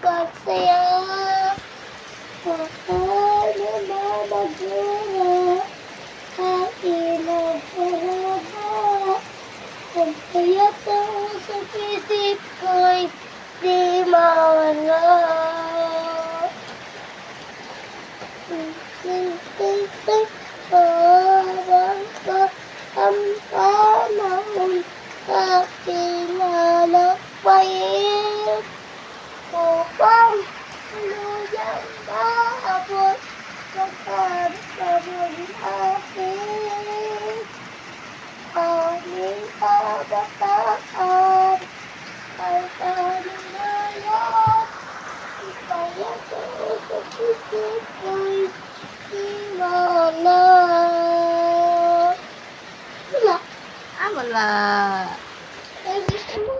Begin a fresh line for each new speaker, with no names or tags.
pagsaya Paano na magmula Ang inagpalaga Ang payat ako sa isip ko'y di mawala. Ting, ting, ting, Parang ba ang panahon Aking lalakbayin maabot Magkabagabon akin Aming kabataan Ay kanunayan Ipayat sa isip ko'y di wala Wala
Ah, wala.
Eh, gusto mo